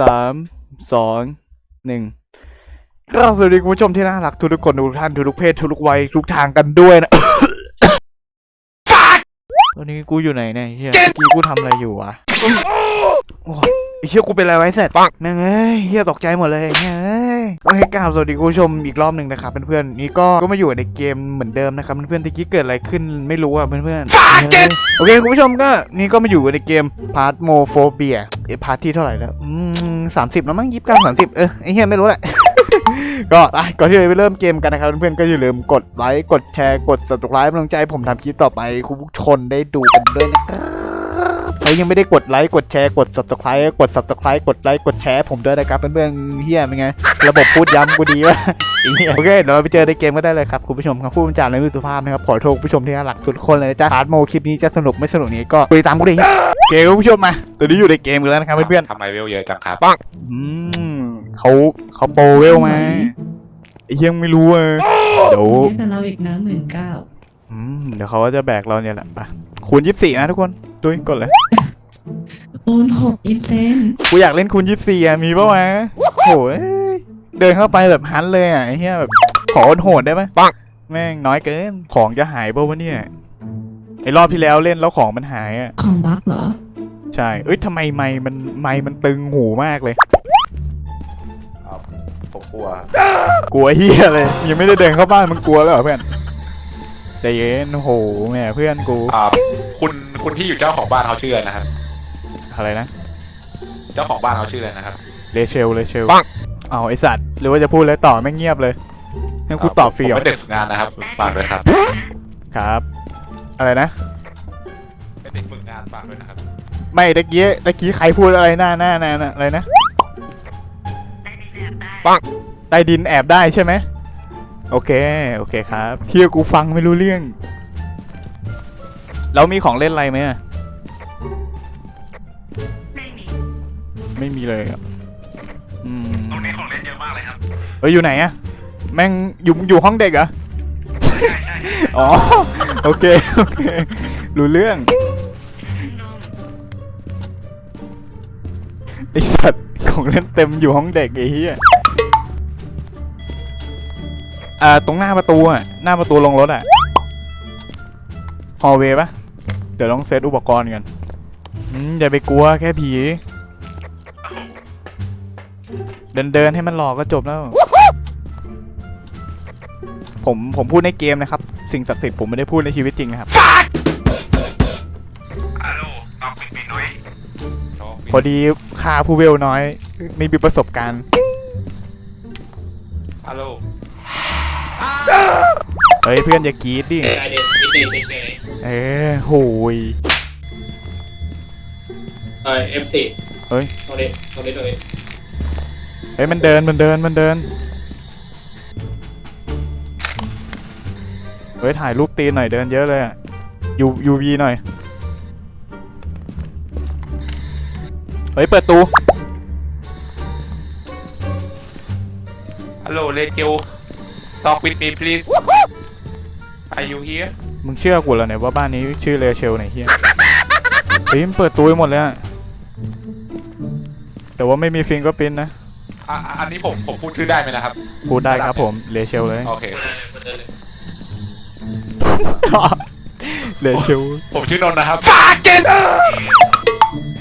สามสองหนึ่งกราบสวัสดีคุณผู้ชมที่น่ารักทุกๆคนทุกท่านทุกๆเพศทุกๆวัยทุกทางกันด้วยนะ ตอนนี้กูอยู่ไหนเนี่ยเฮียเมื่อกี้กูทำอะไรอยู่วะโอ้ยไอ้ เชี่ยกูเป็นอะไรไว้เสร็จปังแม่งเอ้ยเฮียตกใจหมดเลยเฮ้ยโอเคกราบสวัสดีคุณผู้ชมอีกรอบหนึ่งนะครับเพื่อนๆนี่ก็ก็มาอยู่ในเกมเหมือนเดิมนะครับเพื่อนๆตะกี้เกิดอะไรขึ้นไม่รู้อะเพื่อนๆเฮ้ยโอเคคุณผู้ชมก็นี่ก็มาอยู่ในเกมพาร์ทโมโฟเบียพาร์ทที่เท่าไหร่แล้วอืมสามสิบแล้วมั้งยี่สิบเก้าสามสิบเออไอ้เฮียไม่รู้แหละก็ไปก่อนที่จะไปเริ่มเกมกันนะครับเพื่อนๆก็อย่าลืมกดไลค์กดแชร์กด subscribe กำลังใจให้ผมทำคลิปต่อไปคุณผู้ชนได้ดูกันด้วยนะครับ ใครยังไม่ได้กดไลค์กดแชร์กด subscribe กด subscribe กดไลค์กดแชร์ผมด้วยนะครับเพื่อนๆเฮียเป็นไง ระบบพูดย้ำกูดีวะไอ้เหี้ยโอเคเดี๋ยวเราไปเจอในเกมก็ได้เลยครับคุณผู้ชมครับผู้บรรจารในมือสุภาพนะครับขอโทษคุณผู้ชมที่น่ารักทุกคนเลยนะจ้าพาร์ทโมคลิปนี้จะสนุกไม่สนุกนี้ก็ไปตามกูดิเกมคุณผู้ชมมาตอนนี้อยู่ในเกมกันแล้วนะครับเพื่อนทำไมเวลเยอะจังครับๆอืมเขาเขาโปรเวลมาไอ้เหี้ยังไม่รู้เออเดี๋ยวเยอะแต่เราอีกนะหมื่นเก้าอืมเดี๋ยวเขาก็จะแบกเราเนี่ยแหละไป คูณยี่สี่นะทุกคนดุยกดเลยคูณหกอีเซนกูอยากเล่นคูณยี่สี่อะมีปะวะโหยเดินเข้าไปแบบฮันเลยอะไอ้เหี้ยแบบขอโหดได้ไหมปังแม่งน้อยเกินของจะหายปะวะเนี่ยไอ้รอบที่แล้วเล่นแล้วของมันหายอะของบัคเหรอใช่เอ้ยทำไมไม้มันไม้มันตึงหูมากเลยครับผมกลัวกลัวเฮียเลยยังไม่ได้เดินเข้าบ้านมึงกลัวแล้วเหรอเพื่อน ใจเย็นโอ้โหแม่เพื่อนกูอ่าคุณคุณที่อยู่เจ้าของบ้านเขาชื่ออะไรนะครับ อะไรนะ เจ้าของบ้านเขาชื่ออะไรนะครับ เลเชลเลเชลเอาไอสัตว์หรือว่าจะพูดอะไรต่อไม่งเงียบเลยให้กูตอบฟรีผมเหรอเป็นเด็กฝึกงานนะครับฝากด้วยครับ ครับ อะไรนะ เป็นเด็กฝึกงานฝากด้วยนะครับ ไม่ตะกี้ตะกี้ใครพูดอะไรหน้าหน้าหน้าหน้าอะไรนะปังใต้ดินแอบได้ใช่ไหม โอเค โอเคครับเฮียกูฟังไม่รู้เรื่อง แล้วมีของเล่นอะไรไหมอะไม่มีเลยอะอืมตรงนี้ของเล่นเยอะมากเลยครับเอ้ยอยู่ไหนอะแม่งอยู่อยู่ห้องเด็กเหรออ๋อ โอเค โอเค รู้เรื่องไอสัตว์ของเล่นเต็มอยู่ห้องเด็กไอ้เหี้ย อ่าตรงหน้าประตูอะหน้าประตูลงรถอะฮอลเวย์ปะเดี๋ยวต้องเซตอุปกรณ์กันอืมอย่าไปกลัวแค่ผี เดินเดินๆให้มันหลอกก็จบแล้ว ผมผมพูดในเกมนะครับ สิ่งศักดิ์สิทธิ์ผมไม่ได้พูดในชีวิตจริงนะครับฮัลโหลต้องปิดปิดน้อยพอดีค่าผู้เวลน้อย ไม่มีประสบการณ์ฮัลโหล เฮ้ยเพื่อนอย่ากรีดดิได้เด็ดนิดนึงเฉยเอ้โหยๆเออ F4 เฮ้ยตรงนี้ตรงนี้ตรงนี้เฮ้ยมันเดินมันเดินมันเดินเฮ้ยถ่ายรูปตีนหน่อยเดินเยอะเลยอะยูยูวีหน่อยเฮ้ยเปิดตูฮัลโหลเลเจล talk with me please are you here มึงเชื่อกูแล้วเนี่ยว่าบ้านนี้ชื่อเลเชลไหนเฮียเฮ้ยมันเปิดตูไปหมดเลยอะแต่ว่าไม่มีฟิงก็ปิ้นนะ อะอะอันนี้ผมผมพูดชื่อได้ไหมนะครับ พูดได้ครับผมเลเชลเลย โอเคเดินเลยเลเชล ผมชื่อนนท์นะครับ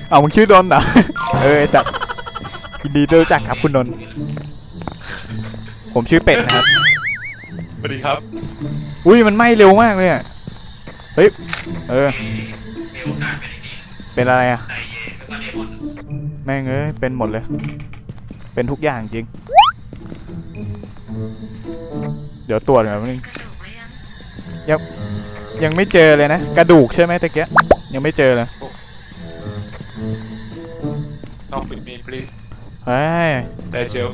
เอามึงชื่อดนเหรอ เออจัดยินดีด้วยรู้จักครับคุณนนท์ผมชื่อเป็ดนะครับ สวัสดีครับ อุ้ยมันไหม้เร็วมากเลยอะ เฮ้ย เออมีโอกาสเป็นอย่างนี้เป็นอะไรอะใจเย็นแล้วก็เดมอนแม่งเอ้ย เป็นหมดเลย เป็นทุกอย่างจริง เดี๋ยวตรวจก่อนนึงยังยังไม่เจอเลยนะ กระดูกใช่ไหมตะเกียยังไม่เจอเลย talk with me please เฮ้ยเลเจล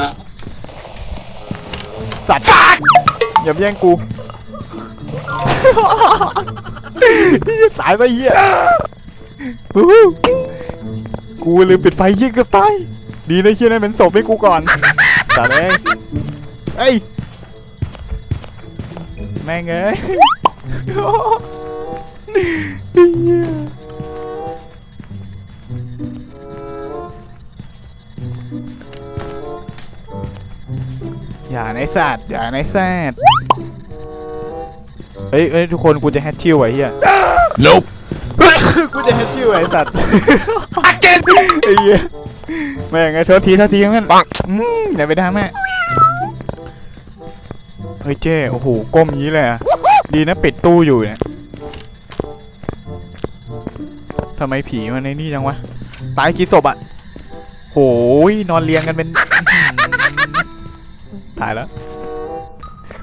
ละ สัตว์อย่ามาแย่งกูสายไปเหี้ยอู้หูกูลืมปิดไฟเหี้ยเกือบตายดีนะเหี้ยนั่นเป็นศพให้กูก่อนสัตว์เอ้ยเอ้ยแม่งเอ้ยเหี้ย อย่าในสัตว์อย่าในแซดเฮ้ยเฮ้ยทุกคนกูจะแฮตชิวไอ้เหี้ย Nope กูจะแฮตชิวไอ้สัตว์อาเจนไอ้เหี้ยแม่งไงโทษทีโทษทีเพื่อนปังอืมอย่าไปทำแม่เฮ้ยเจ้โอ้โหก้มอย่างนี้เลยอะดีนะปิดตู้อยู่เนี่ยทำไมผีมันในนี่จังวะ ตายกี่ศพอะโหยนอนเรียงกันเป็นอื้อหือ ตายแล้ว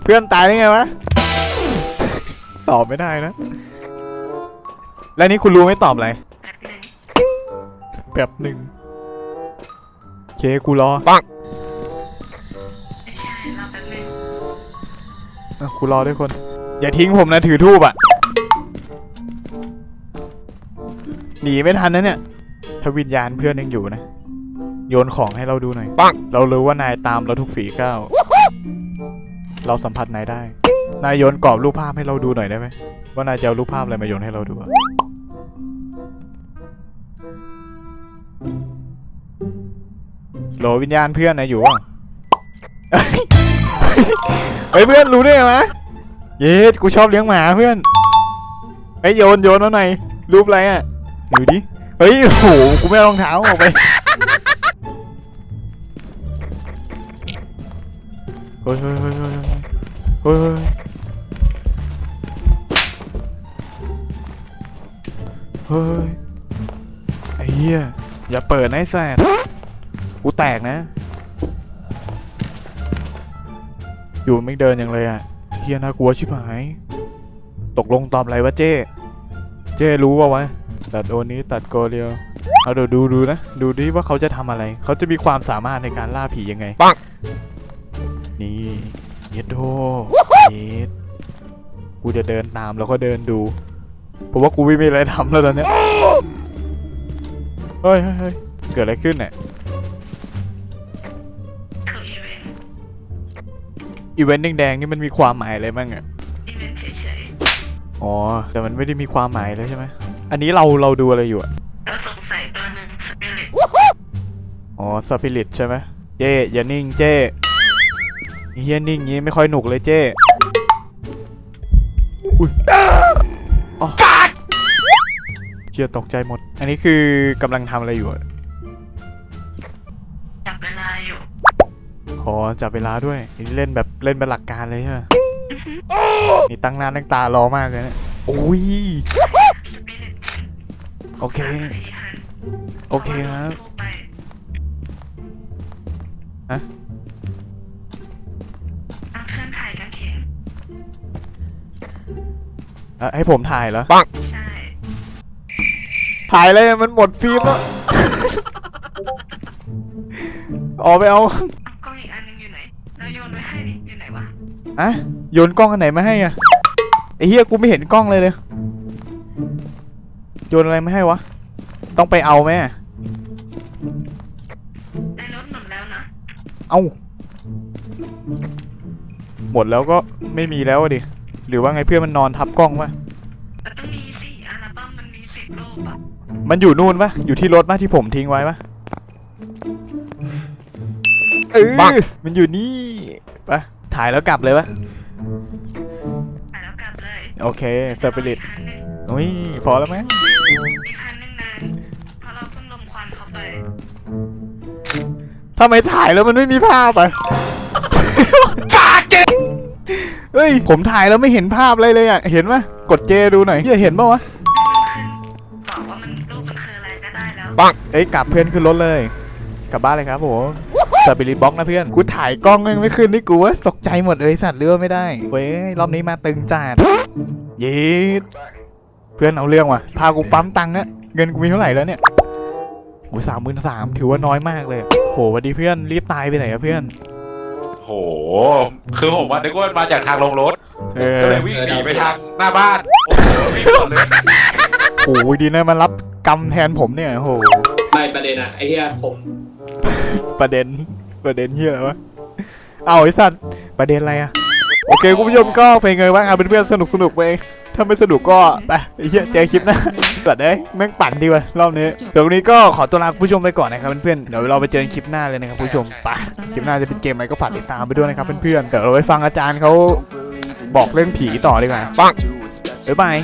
เพื่อนตายได้ไงวะ ตอบไม่ได้นะ แล้วนี่คุณรู้ไหมตอบอะไรแบบหนึ่งโอเคกูรอปังอะกูรอด้วยคน อย่าทิ้งผมนะถือทูบอะ หนีไม่ทันนะเนี่ย ถ้าวิญญาณเพื่อนยังอยู่นะ โยนของให้เราดูหน่อยปังเรารู้ว่านายตามเราทุกฝีก้าว เราสัมผัสนายได้ นายโยนกรอบรูปภาพให้เราดูหน่อยได้ไหมว่านายจะเอารูปภาพอะไรมาโยนให้เราดูอะโหลวิญญาณเพื่อนนายอยู่เปล่าเฮ้ยเพื่อนรู้ได้ไงวะเย็ดกูชอบเลี้ยงหมาเพื่อนเฮ้ยโยนโยนเอาหน่อยรูปอะไรอะดูดิเฮ้ยโอ้โหกูไม่เอารองเท้าออกไป ฮ้ยเฮ้ยเฮ้ยเฮ้ยเฮ้ยเฮ้ยไอ้เหี้ยอย่าเปิดนะไอ้แสบกูแตกนะ อยู่ไม่เดินอย่างเลยอะเฮียน่ากลัวชิบหาย ตกลงตอบอะไรวะเจ้เจ้รู้ป่าวะตัดโอนี้ตัดโกเรียวเอาเดี๋ยวดูดูนะ ดูดิว่าเขาจะทำอะไร เขาจะมีความสามารถในการล่าผียังไงปัง นี่เย็ดโดเย็ดกูจะเดินตามแล้วก็เดินดูผมว่ากูไม่มีอะไรทำแล้วตอนเนี้ยเฮ้ยเฮ้ยเฮ้ยเกิดอะไรขึ้นเนี่ยคืออีเวนต์อีเวนต์แดงๆนี่มันมีความหมายอะไรบ้างอะอีเวนต์เฉยอ๋อ แต่มันไม่ได้มีความหมายเลยใช่ไหม อันนี้เราเราดูอะไรอยู่อะๆเราสงสัยตัวหนึ่งสปิริตอ๋อสปิริตใช่ไหมเจ้อย่านิ่งเจ้ เฮียนิ่งงี้ไม่ค่อยหนุกเลยเจ้อุ้ยอ๋อเชียตกใจหมด อันนี้คือกำลังทำอะไรอยู่อะจับเวลาอยู่อ๋อจับเวลาด้วยนี่เล่นแบบเล่นเป็นหลักการเลยใช่ไหมนี่ตั้งหน้าตั้งตารอมากเลยเนี่ยโอ้ยสปิริตโอเคสี่หันโอเคครับทั่วไปฮะ เอ่อให้ผมถ่ายเหรอ ใช่ถ่ายเลยมันหมดฟิล์มแล้วออกไปเอาเอากล้องอีกอันหนึงอยู่ไหนเราโยนไว้ให้ดิอยู่ไหนวะอะโยนกล้องอันไหนมาให้อะไอ้เฮียกูไม่เห็นกล้องเลยเลยโยนอะไรมาให้วะ ต้องไปเอาไหมอะในรถหมดแล้วนะเอาหมดแล้วก็ไม่มีแล้วอะดิ หรือว่าไงเพื่อนมันนอนทับกล้องวะแต่ต้องมีสี่อัลบั้มมันมีสิบรูปอะมันอยู่นู่นปะอยู่ที่รถปะที่ผมทิ้งไว้ปะเออบังมันอยู่นี่ปะถ่ายแล้วกลับเลยปะถ่ายแล้วกลับเลยโอเคสปิริตอีกคันหนึ่งอุ้ยพอแล้วไหมอีกคันหนึ่งนานเพราะเราเพิ่งลมควันเข้าไป ทำไมถ่ายแล้วมันไม่มีภาพอะอาเจน เฮ้ย ผมถ่ายแล้วไม่เห็นภาพเลยเลยอะ เห็นปะกดเจดูหน่อยเหี้ยเห็นปะวะขึ้นบอกว่ามันรูปมันคืออะไรก็ได้แล้วปังเอ้ยกลับเพื่อนขึ้นรถเลย กลับบ้านเลยครับผมสปิริตบ็อกนะเพื่อน กูถ่ายกล้องแม่งไม่ขึ้นนี่กูว่าตกใจหมดเลยสัตว์เรือไม่ได้ เว้ยรอบนี้มาตึงจัดเย็ดเพื่อนเอาเรื่องว่ะ พากูปั๊มตังค์นะเงินกูมีเท่าไหร่แล้วเนี่ยกูสามหมื่นสามถือว่าน้อยมากเลยโหสวัสดีเพื่อนรีบตายไปไหนอะเพื่อน โห คือผมว่านึกว่ามาจากทางลงรถ เออก็เลยวิ่งหนีไปทางหน้าบ้าน โอ้โหวิ่งหมดเลยโอ้ยดีนะมารับกรรมแทนผมเนี่ยโหไม่ประเด็นอะไอ้เหี้ยผมประเด็นประเด็นเฮียอะไรวะเอาไอ้สัตว์ประเด็นอะไรอะโอเคคุณผู้ชมก็เป็นไงบ้างอะเพื่อนๆสนุกสนุกๆไป ถ้าไม่สนุกก็ไปไอ้เหี้ยเจอคลิปหน้าตัดเอ้ยแม่งปั่นดีว่ะรอบนี้เดี๋ยววันนี้ก็ขอตัวลาคุณผู้ชมไปก่อนนะครับเพื่อนๆเดี๋ยวเราไปเจอกันคลิปหน้าเลยนะครับคุณผู้ชมไปคลิปหน้าจะเป็นเกมอะไรก็ฝากติดตามไปด้วยนะครับเพื่อนๆเดี๋ยวเราไปฟังอาจารย์เขาบอกเรื่องผีต่อดีกว่าปังบ๊ายบาย